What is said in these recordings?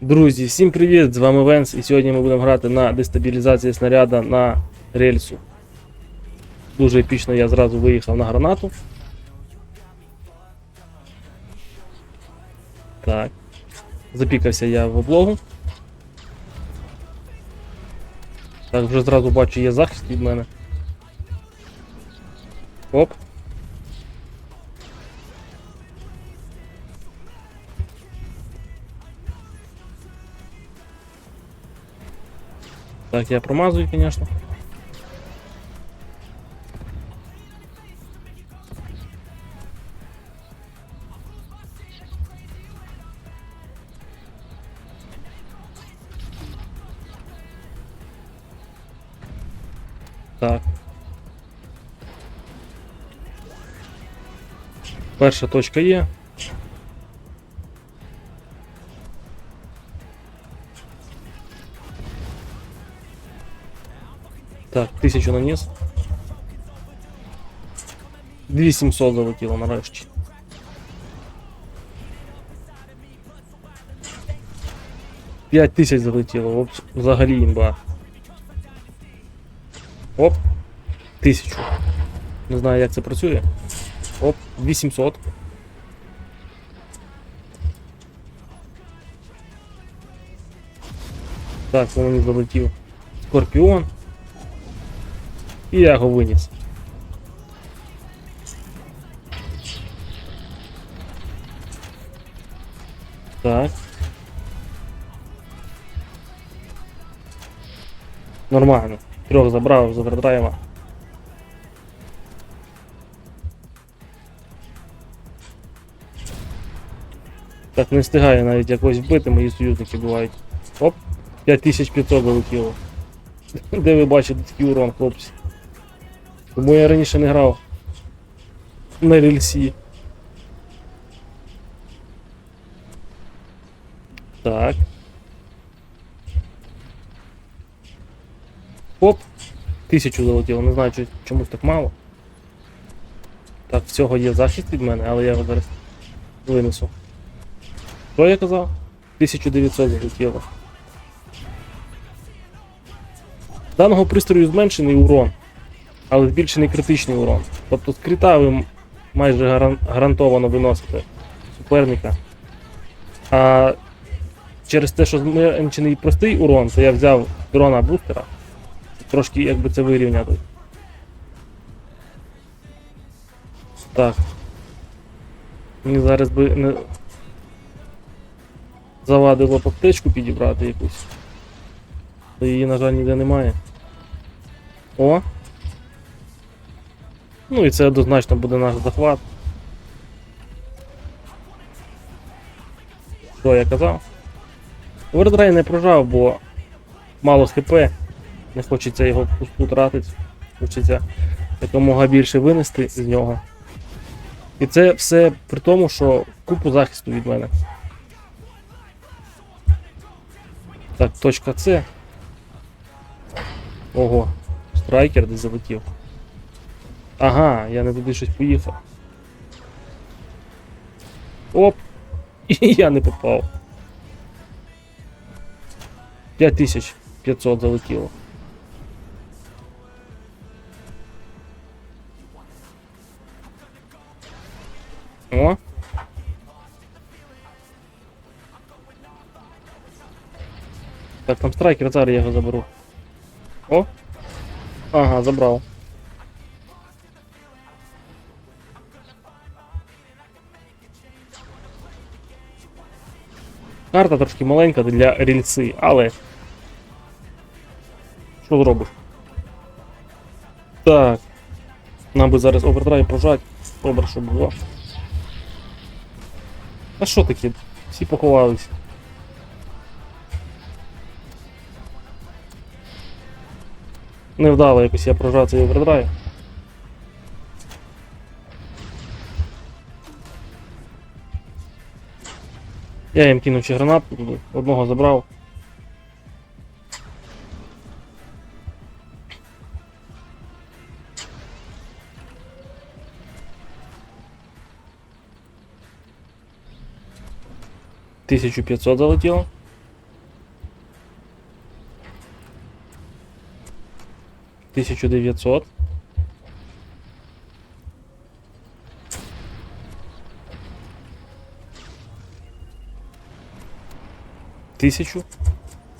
Друзі, всім привіт! З вами Венс, і сьогодні ми будемо грати на дестабілізації снаряда на рельсу. Дуже епічно я зразу виїхав на гранату. Так. Запікався я в облогу. Так, вже зразу бачу, є захист від мене. Оп. Так, я промазую, конечно. Так. Перша точка є. Так, тисячу наніс. 2700 залетіло нарешті. П'ять тисяч залетіло, оп, взагалі імба. Оп, тисячу. Не знаю, як це працює. Оп, 800. Так, по мені залетів Скорпіон. І я його виніс. Так. Нормально. Трьох забрав з овердрайва. Так, не встигає навіть якось вбити, мої союзники бувають. Оп, 5500 залетіло. Де ви бачите такий урон, хлопці? Тому я раніше не грав на рельсі. Так. Оп! Тисячу залетіло, не знаю, чомусь так мало. Так, всього є захист від мене, але я його зараз винесу. Що я казав? 1900 залетіло. Даного пристрою зменшений урон, але збільшений критичний урон. Тобто з крита ви майже гаран- гарантовано виносите суперника. А через те, що зменшений простий урон, то я взяв дрона бустера. Трошки якби це вирівняти. Так. Мені зараз би не завадило аптечку підібрати якусь. Її, на жаль, ніде немає. О! Ну і це однозначно буде наш захват. Що я казав? Овердрай не прожав, бо мало з хп. Не хочеться його впусту тратити. Хочеться якомога більше винести з нього. І це все при тому, що купу захисту від мене. Так, точка С. Ого, страйкер десь залетів. Ага, я не туди щось поїхав. Оп! І я не попав. 5500 залетіло. О. Так, там страйкер, зараз я його заберу. О! Ага, забрав. Карта трошки маленька для рільси, але. Що зробиш? Так. Нам би зараз овердрайв прожати. Добре, що було. А що таке? Всі поховались. Невдало якось я прожав цей овердрайв. Я їм кинув ще гранат, одного забрав. Тисячу п'ятсот залетіло. Тисячу дев'ятсот. Тисячу.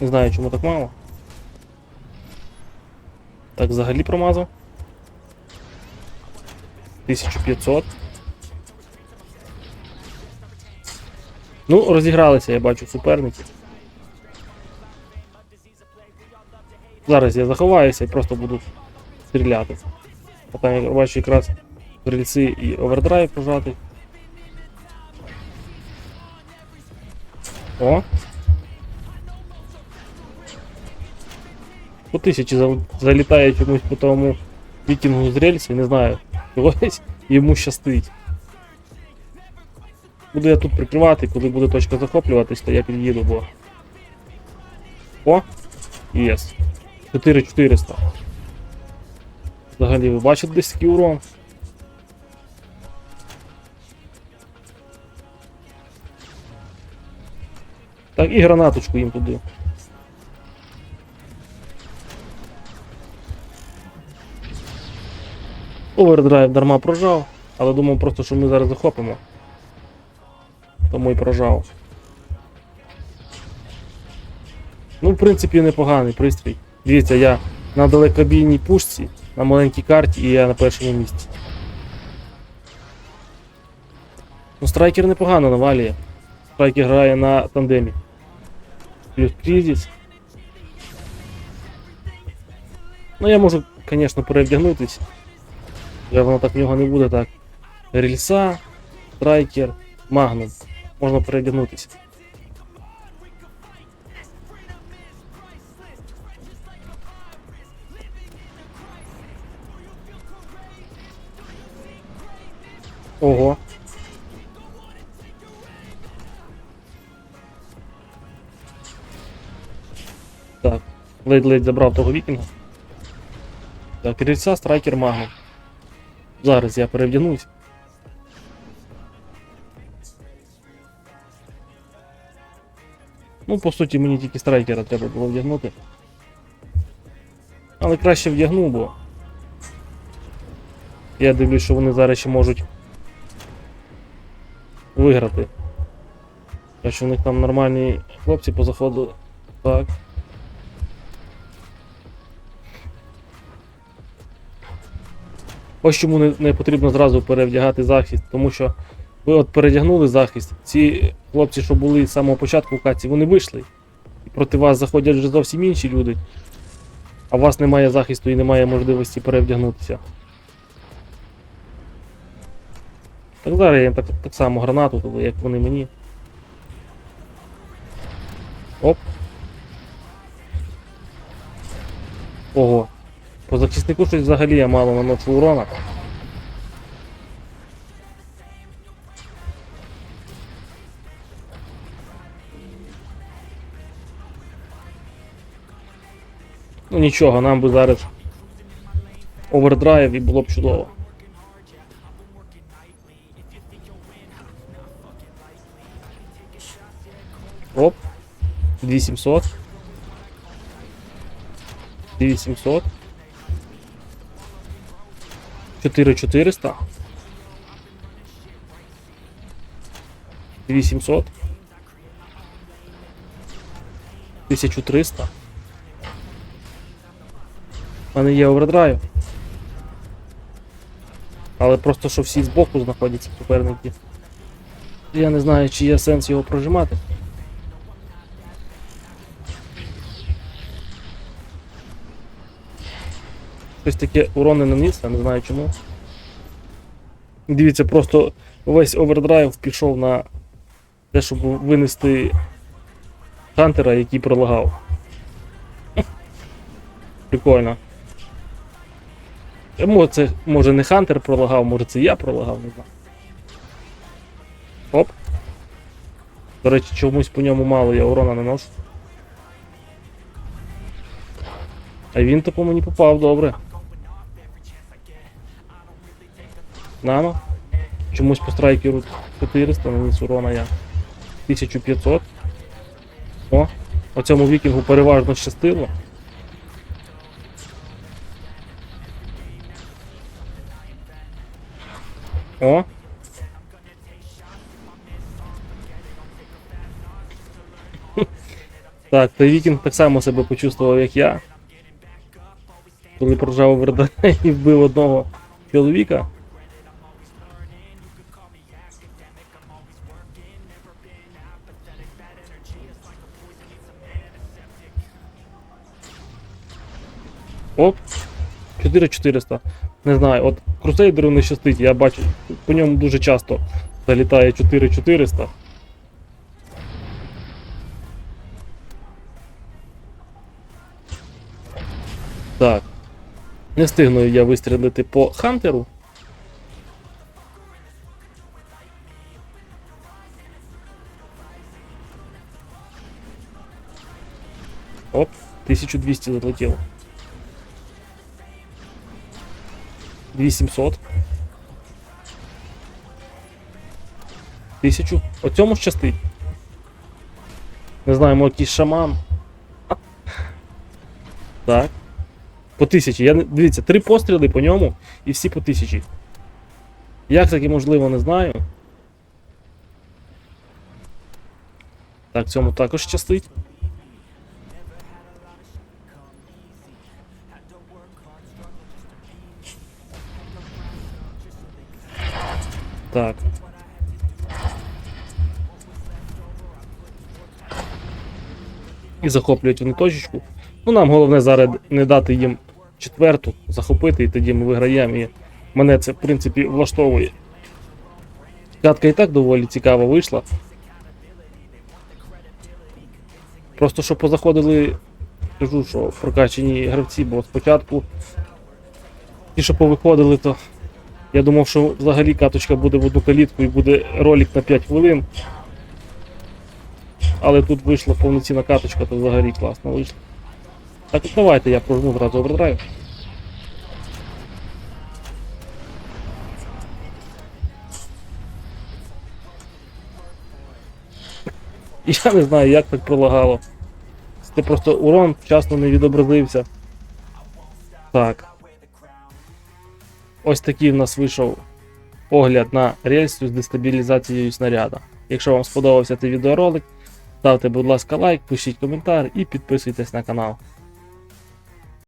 Не знаю, чому так мало. Так, взагалі промазав. 1500. Ну, розігралися, я бачу, суперники. Зараз я заховаюся і просто буду стріляти. А там я бачу якраз рельси і овердрайв пожати. О! По тисячі зал- залітає чомусь по тому вікінгу з рельсі, не знаю. Чогось йому щастить. Буду я тут прикривати, коли буде точка захоплюватись, то я під'їду, бо. О! Єс. 4400. Взагалі, ви бачите десь такий урон? Так, і гранаточку їм туди. Овердрайв дарма прожав, але думав просто, що ми зараз захопимо. Тому і прожав. Ну, в принципі, непоганий пристрій. Дивіться, я на далекобійній пушці, на маленькій карті і я на першому місці. Ну, страйкер непогано навалює. Страйкер грає на тандемі. Плюс кризис. Ну я можу, звісно, перевдягнутись. Я воно так в нього не буде так. Рельса, страйкер, магнум. Можна перевдягнутися. Ого. Так, ледь-ледь забрав того вікінга. Так, рельса, страйкер, магнум. Зараз я перевдягнусь. Ну, по суті, мені тільки страйкера треба було вдягнути. Але краще вдягну, бо. Я дивлюсь, що вони зараз ще можуть виграти. Так що них там нормальні хлопці позаходили. Так. Ось чому не, не потрібно зразу перевдягати захист, тому що ви от передягнули захист, ці хлопці, що були з самого початку в каці, вони вийшли. І проти вас заходять вже зовсім інші люди. А у вас немає захисту і немає можливості перевдягнутися. Так зараз я їм так, так само гранату, як вони мені. Оп. Ого. По захиснику щось взагалі я мало наношу урона. Ну нічого, нам би зараз овердрайв і було б чудово. Оп. 2700. 2700. 4400. 2700. 1300. У мене є овердрайв. Але просто що всі збоку знаходяться суперники. Я не знаю, чи є сенс його прожимати. Щось таке урони наніс, я не знаю чому. Дивіться, просто весь овердрайв пішов на те, щоб винести Хантера, який пролагав. Прикольно. Е, Може, це може не Хантер пролагав, може це я пролагав, не знаю. Оп. До речі, чомусь по ньому мало я урона наношу. А він то по мені попав, добре. Нано. Чомусь по страйкеру 400, наніс ну, урона я 1500. О, по цьому вікінгу переважно щастило. О! Так, той Вікінг так само себе почувствував, як я. Коли прожав вердане і вбив одного чоловіка. 4400. Не знаю, от крусейдеру не щастить, я бачу, по ньому дуже часто залітає 4400. Так. Не встигну я вистрілити по Хантеру. Оп, 1200 залетіло. 2700. 1000. О цьому щастить. Не знаю, може якийсь шаман. Так. По тисячі. Я. Дивіться, три постріли по ньому і всі по тисячі. Як таке можливо, не знаю. Так, цьому також щастить. Так. І захоплюють вони точечку. Ну, нам головне зараз не дати їм четверту, захопити, і тоді ми виграємо. І мене це, в принципі, влаштовує. Катка і так доволі цікаво вийшла. Просто що позаходили, кажу, що прокачені гравці, бо спочатку ті, що повиходили, то я думав, що взагалі каточка буде в одну калітку і буде ролик на 5 хвилин. Але тут вийшла повноцінна каточка, то взагалі класно вийшло. Так от давайте я прожму зразу овердрайв. Я не знаю, як так пролагало. Це просто урон вчасно не відобразився. Так. Ось такий в нас вийшов огляд на рельсу з дестабілізацією снаряда. Якщо вам сподобався цей відеоролик, ставте, будь ласка, лайк, пишіть коментар і підписуйтесь на канал.